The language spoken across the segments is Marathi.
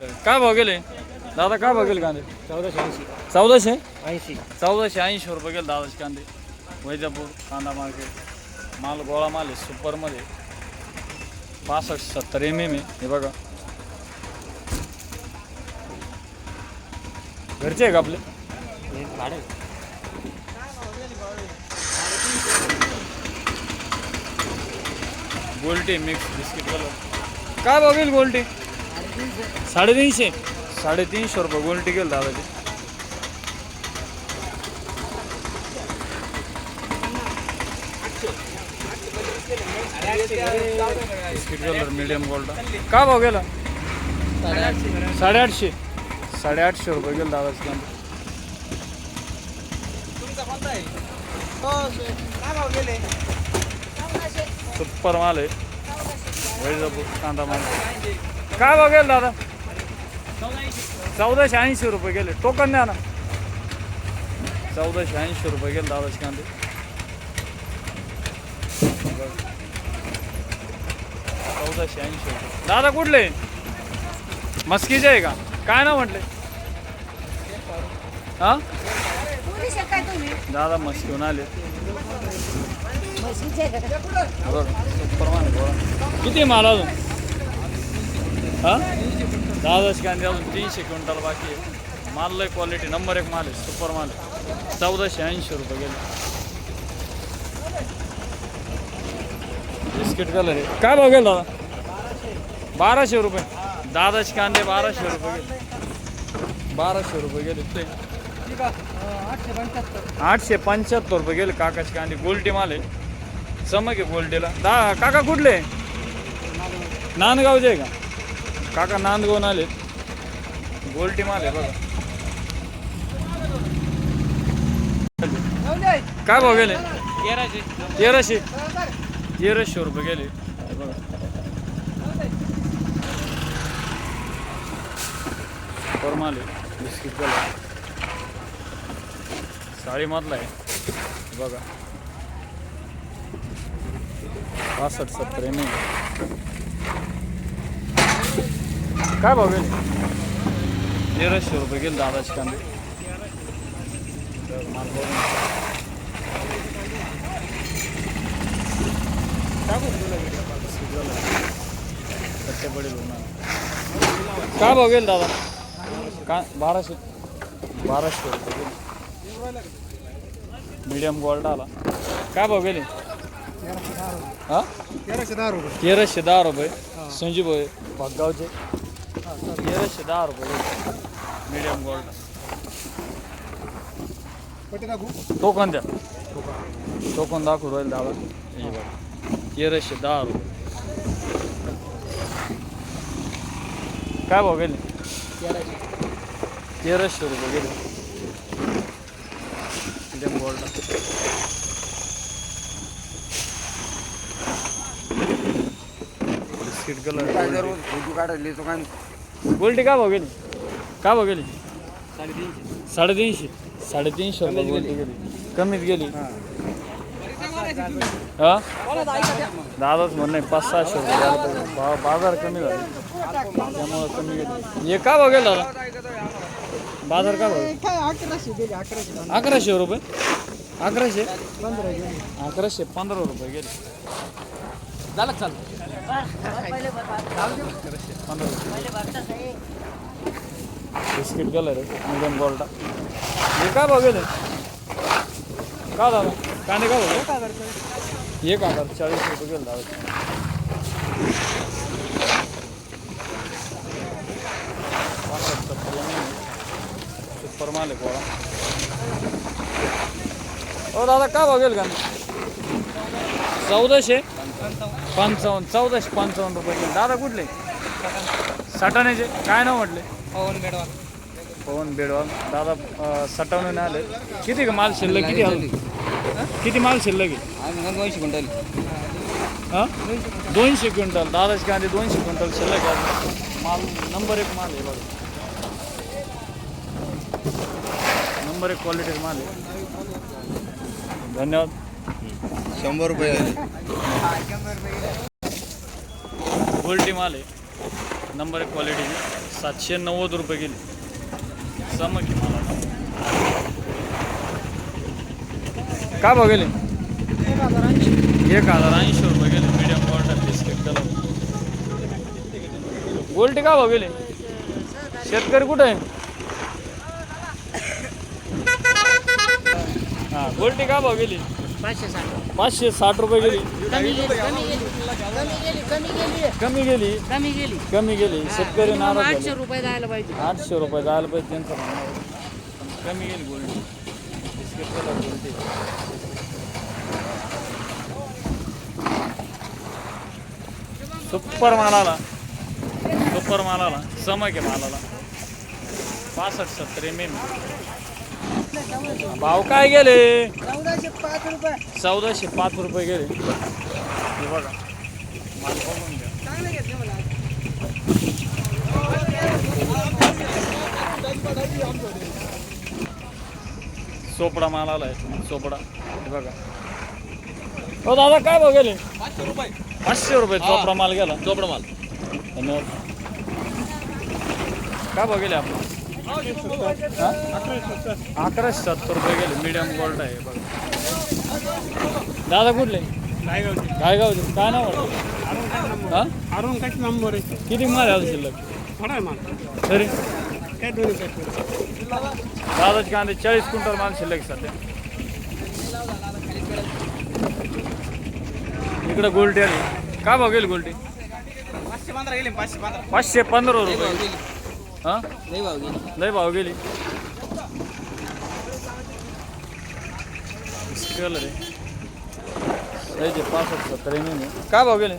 काय भाव गेले? दादा काय भाव गेले कांदे? चौदाशे ऐंशी. चौदाशे? ऐंशी. चौदाशे ऐंशी रुपये गेले दादाचे कांदे. वैजापूर कांदा मार्केट. माल गोळा माल आहे सुपरमध्ये पासष्ट सत्तर एम एम आहे हे बघा. घरचे आहे का आपले? भाडे गोल्टी मिक्स बिस्किट कलर काय भाव गेली गोल्टी? साडेतीनशे. साडेतीनशे रुपये गोल्टी गेली दादाची बिस्किट कलर मीडियम गोल्ड काय भाव गेला? साडेआठशे. साडेआठशे. रुपये गेलं दादाचं काम. सुपर माल आहे. वैजापूर कांदा माल. काय भाव गेला दादा? चौदाशे ऐंशी रुपये गेले. टोकन द्या ना. चौदाशे ऐंशी रुपये गेले दादा कांदे. चौदाशे ऐंशी रुपये. दादा कुठले? मस्कीचे आहे का? काय ना म्हटले? हा? दादा मस्की होऊन दादा मस्कीहून आले म्हशीचे आहे. किती माल अजून? हा? दादाशे कांदे अजून तीनशे क्विंटल बाकी आहे. माल लय क्वालिटी नंबर एक माल आहे सुपर माल आहे. चौदाशे ऐंशी रुपये गेले. बिस्किट कलर आहे. काय भाव गेला दादा? बाराशे रुपये. दादाचे कांदे बाराशे रुपये गेले. बाराशे रुपये गेले ते. आठशे पंच्याहत्तर रुपये गेले काकाचे कांदे. गोल्टी माल आहे. चमक आहे गोल्टीला दा काका कुठले? नांदगावचे आहे का? काका नांदगावून आले गोल्टी माल बघा. काय भाव गेले? तेराशे. तेराशे तेराशे रुपये गेले. बघा. फॉर्माल आहे बिस्किट कलर साडीमधला आहे. बघा. पासष्ट सत्तर एम काय भाव गेले? तेराशे रुपये गेले दादाचे कांदे. तर माल बघून कच्चे पडेल. काय भाव गेल दादा? का बाराशे. बाराशे रुपये गेले. मीडियम गोल्ड आला. काय भाव गेले? हा? तेराशे दहा रुपये. तेराशे दहा रुपये. संजीव भाई भागगावचे तेराशे दहा रुपये मीडियम गोल्ड टोकन द्या टोकन दाखवू राहील बघा तेराशे दहा रुपये काय भाव गेले तेराशे रुपये गेले मीडियम गोल्ड बिस्किट कलर काढले तो काय गोल्टी काय भाव गेली? काय भाव गेली? साडेतीनशे. साडेतीनशे रुपये गोल्टी गेली. कमीत गेली. हा. दादाच म्हणणं पाच सहाशे रुपये झालं पाहिजे. बा- बाजार कमी झाले. त्यामुळे कमी गेली. हे काय भाव गेला दादा? बाजार काय भाव काय अकराशे दिले अकराशे. अकराशे रुपये? अकराशे? पंधरा अकराशे पंधरा रुपये गेले. झालं चाल? बिस्किट कलर आहे मीडियम गोल्डा हे काय भाव गेले? का दादा कांदे का भाव गेले? एक हजार चाळीस रुपये गेले दादा. सुपर माल आहे पोळा हो दादा का भाव गेले कांदे? चौदाशे. पंचावन्न चौदाशे पंचावन्न रुपये दादा कुठले? सटाण्याचे. काय नाव म्हटले? पवन बेडवा पवन बेडवाल. दादा सटावणे आले. किती का माल शिल्लक? किती अजून किती माल शिल्लक आहे? आम्ही दोनशे क्विंटल. हा दोनशे क्विंटल. दादाचे कांदे दोनशे क्विंटल शिल्लक आहे. माल नंबर एक माल आहे बघा. नंबर एक क्वालिटी माल आहे. धन्यवाद. शंभर रुपये गोल्टी माल आहे नंबर एक क्वालिटी सातशे नव्वद रुपये गेली. समक मला काय भाव गेले? एक हजार ऐंशी रुपये गेले. मीडियम क्वालिटी बिस्किट कलर गोल्टी का भाव गेले? शेतकरी कुठे आहे? हा गोल्टी का भाव गेली? पाचशे साठ. पाचशे साठ रुपये गेली. कमी गेली कमी गेली. कमी गेली कमी गेली. कमी गेली. कमी गेली. कमी गेली. शेतकरी नाराज आठशे रुपये जायला पाहिजे. आठशे रुपये जायला पाहिजे त्यांचं म्हणणं. होतं. पण कमी गेली गोल्डी बिस्किट कलर गोल्डी सुपर मालाला. सुपर मालाला. समक आहे मालाला? पासष्ट सत्तर एम एम भाव काय गेले? चौदाशे पाच रुपये. चौदाशे पाच रुपये गेले. हे बघा. माल बघून घ्या. चांगले घेतले मला. आलाय. चोपडा. हे बघा. हो दादा काय भाव गेले? पाचशे रुपये. पाचशे रुपये चोपडा माल गेला. चोपडा माल. धन्यवाद. काय भाव गेले आपण? अकराशे सत्तर रुपये गेले. मीडियम गोल्ड आहे बघा. दादा कुठले? गायगावचे. काय नाव वाटतं हा? अरुण काय नंबर आहे. किती माल आहे शिल्लक? थोडा आहे मला. तरी? काय दोन्ही दादाचे कांदे चाळीस क्विंटल माल शिल्लक सध्या. इकडं गोल्टी आली. काय भाव गेली गोल्टी पाचशे पंधरा गेले पाचशे पंधरा. पाचशे पंधरा लई भाव रुपये. हा? लई भाव गेली. लय भाव गेली. कलर आहे लयचे पासष्ट सत्तर एम एम काय भाव गेले?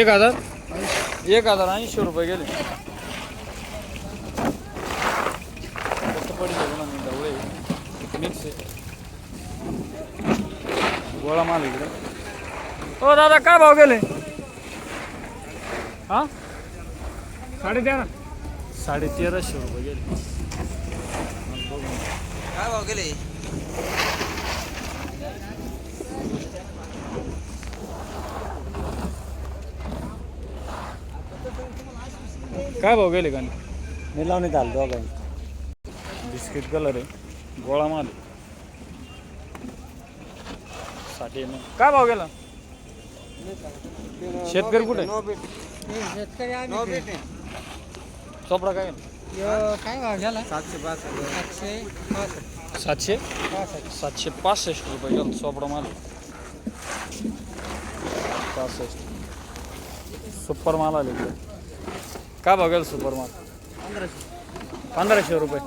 एक हजार? एक हजार ऐंशी रुपये गेले. कसं पडले म्हणा मी ढवळे मिक्स आहे. गोळा माल इकडे. हो दादा काय भाव गेले? हा? साडे तेरा साडे तेराशे रुपये गेले. काय भाव गेले? काय भाव गेले का मी लावणी झालं दोघांनी. बिस्किट कलर आहे. गोळा माल. साठी एम काय भाव गेला? शेतकरी कुठे? शेतकरी आम्ही चोपडा काय? यो, काय भाव झाला? सातशे पाच सातशे पासष्ट. सातशे? पासष्ट. सातशे पासष्ट रुपये गेला चोपडा माल. आहे. पासष्ट. सुपर माल आले इकडे. काय गेला सुपर माल? पंधराशे रुपये.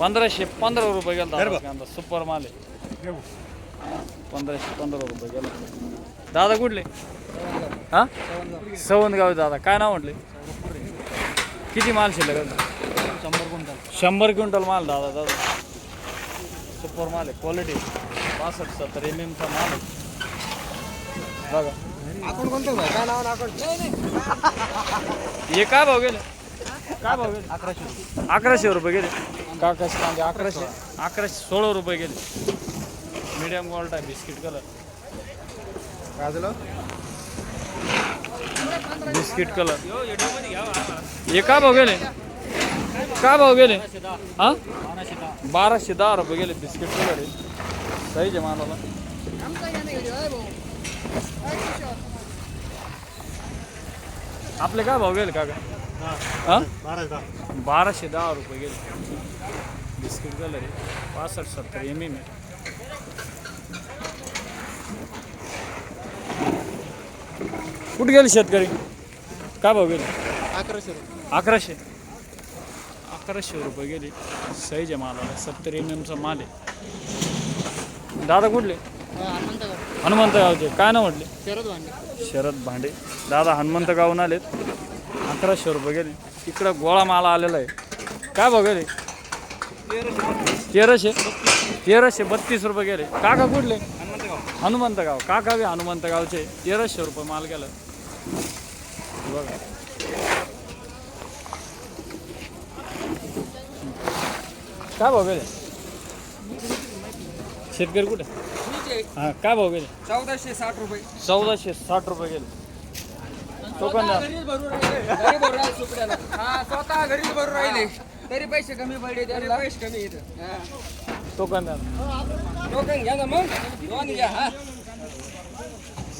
पंधराशे पंधरा रुपये गेला कांदा सुपर माल आहे. पंधराशे पंधरा रुपये गेला. दादा कुठले? हा? सवंतगाव दादा. काय नाव म्हटले? किती माल शिल्लक आहे? शंभर क्विंटल. शंभर क्विंटल माल दादा दादा. सुपर माल आहे क्वालिटी पासष्ट सत्तर एम एमचा माल आहे. बघा. आपण कोणतं भाऊ? काय नाव आपण? हे काय भाव गेले? काय भाव गेले? अकराशे. अकराशे रुपये गेले. काकाचे कांदे अकराशे. अकराशे सोळा रुपये गेले. मीडियम क्वालिटी आहे बिस्किट कलर काय झालं बिस्किट कलर। ये का भाव गेले का भाव गेले हा? बाराशे दहा रुपये गेले बिस्किट कलर आहे सहीच आहे मालाला आपले काय भाव गेले काका? हा? बारा बाराशे दहा रुपये गेले बिस्किट कलर आहे पासष्ट सत्तर एम एम आहे कुठे गेले शेतकरी? काय भाव गेले? अकराशे अकराशे? अकराशे रुपये गेले. सहीज आहे मालाला. सत्तर एम एमचा माल आहे. दादा कुठले? हनुमंत गावचे काय ना म्हटले? शरद भांडे. शरद भांडे. दादा हनुमंत गावून आलेत. अकराशे रुपये गेले. इकडं गोळा माला आलेला आहे. काय भाव गेले? तेराशे? तेराशे बत्तीस रुपये गेले. काका कुठले? हनुमंत गाव काका बी हनुमंत गावचे तेराशे रुपये माल गेला. बघा. काय भाव गेले? शेतकरी कुठे? हां काय भाव गेले? चौदाशे साठ रुपये. चौदाशे साठ रुपये गेले. स्वतः घरीच भरून राहिले. तरी पैसे कमी पडले त्यांना. पैसे कमी येत टोकन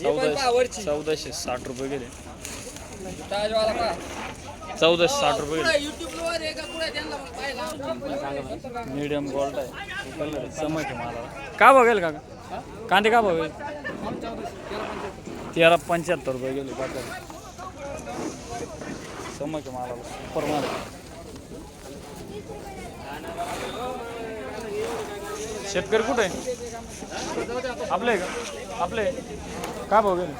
चौदाशे चौदाशे साठ रुपये गेले. ताजवाला पहा चौदाशे साठ रुपये गेले. मीडियम गोल्ड आहे. समज मला का बघेल का कांदे का बघेल? तेरा पंच्याहत्तर रुपये गेले का समज मला सुपर शेतकरी कुठे? आहे आपले का? आपले का भाव गेले?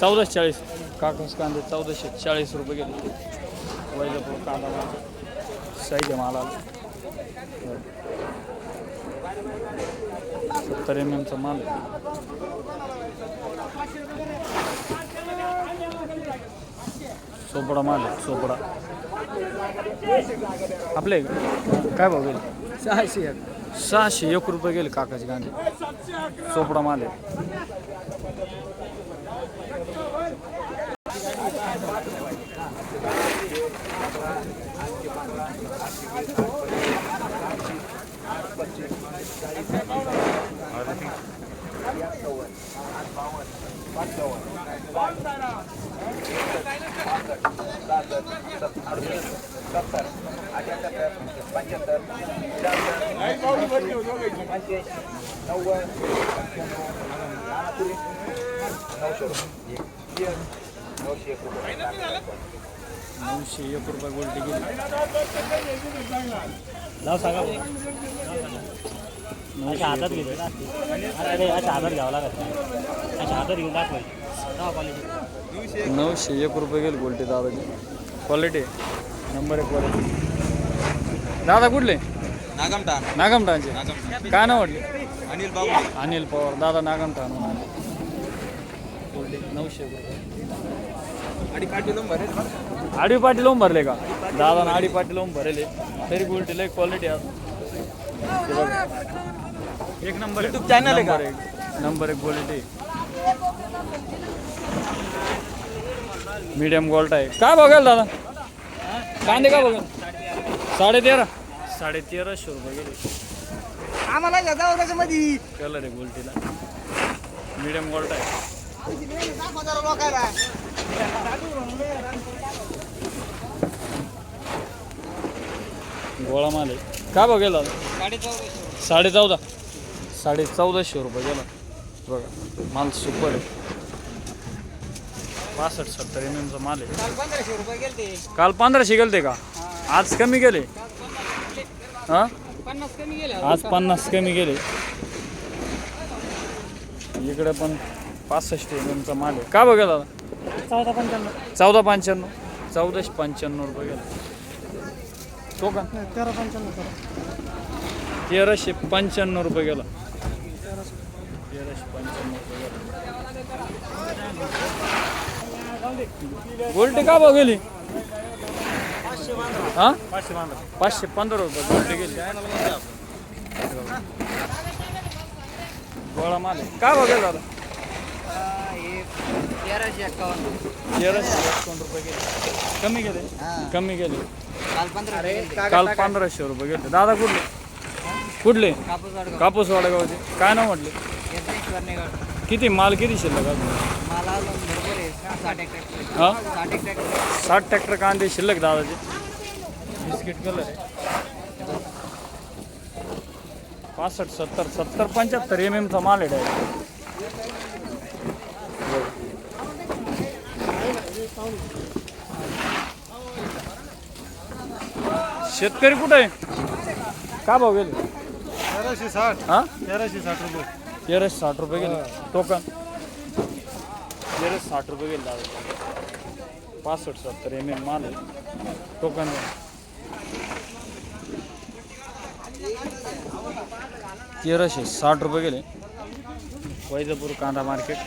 चौदाशे चाळीस. काकस कांदे चौदाशे चाळीस रुपये गेले. वैजापूर कांदा माल. साईज आहे मालाला. सत्तर एम एमचा माल. सोपडा माल आहे सोपडा. आपले? काय भाव गेले? सहाशे एक. सहाशे एक रुपये गेले काकाचे गांधी चोपडा माल आहे. नऊशे एक रुपये गोल्टी गेली नाव सांगा. अशा हातात घेतो अरे अशा हातात घ्यावं लागत अशा हातात घेऊन दाखवायची नऊशे एक रुपये गेले गोल्टी दादाची. क्वालिटी नंबर एक क्वालिटी दादा कुठले? नागमठाण. नागमठाणचे. काय नाव वाटले अनिल बाबू अनिल पवार. दादा नागमठाण गोल्टी नऊशे रुपये. आणि पाटील भरेल. आडी पाटी लावून भरले का? दादा आडी पाटी लावून भरले. तरी गोल्टी लय क्वालिटी आज हे बघा. एक नंबर आहे का? एक. नंबर एक क्वालिटी मीडियम गोल्ट आहे. काय बघाल दादा? कांदे का बघाल? साडे तेरा साडे तेराशे रुपये गेले आम्हाला त्याच्यामध्ये कलर आहे गोल्टीला मीडियम गोल्ट आहे. गोळा माल आहे. काय बघेल दादा? साडे चौदा साडे चौदाशे रुपये गेला. बघा माल सुपर आहे. पासष्ट सत्तर एम एमचा माल आहे. काल पंधराशे गेलते. का? आज कमी गेले. हां? पन्नास कमी गेले. आज पन्नास कमी गेले. इकडे पण पासष्ट एम एमचा माल आहे. का बघेल दादा? चौदा पंच्याण्णव. चौदा पंच्याण्णव. चौदाशे पंच्याण्णव रुपये गेला. तो का? तेरा पंच्याण्णव तेराशे पंच्याण्णव रुपये गेला. तेराशे पंच्याण्णव रुपये गेला. गोल्टी का भाव गेली हा? पाचशे पाचशे पंधरा रुपये गोल्टी गेली. गोळा माल का काय भाव गेला दादा? तेराशे एक्कावन्न तेराशे एकावन्न रुपये गेले. कमी गेले? कमी गेले. काल काल पंधराशे रुपये गेले. दादा कुठले? कुठले? कापूस वाडगावचे. काय नाव म्हटले? किती? माल किती शिल्लक माल हा? साठ ट्रॅक्टर कांदे शिल्लक दादाचे बिस्किट कलर आहे. पासष्ट सत्तर सत्तर पंच्याहत्तर एम एमचा माल आहे शेतकरी कुठे आहे? का भाव गेले? तेराशे साठ. हा? तेराशे साठ रुपये. तेराशे साठ रुपये गेले. टोकन तेराशे साठ रुपये गेला पासष्ट सत्तर एम एम माल टोकन तेराशे साठ रुपये गेले. वैजापूर कांदा मार्केट.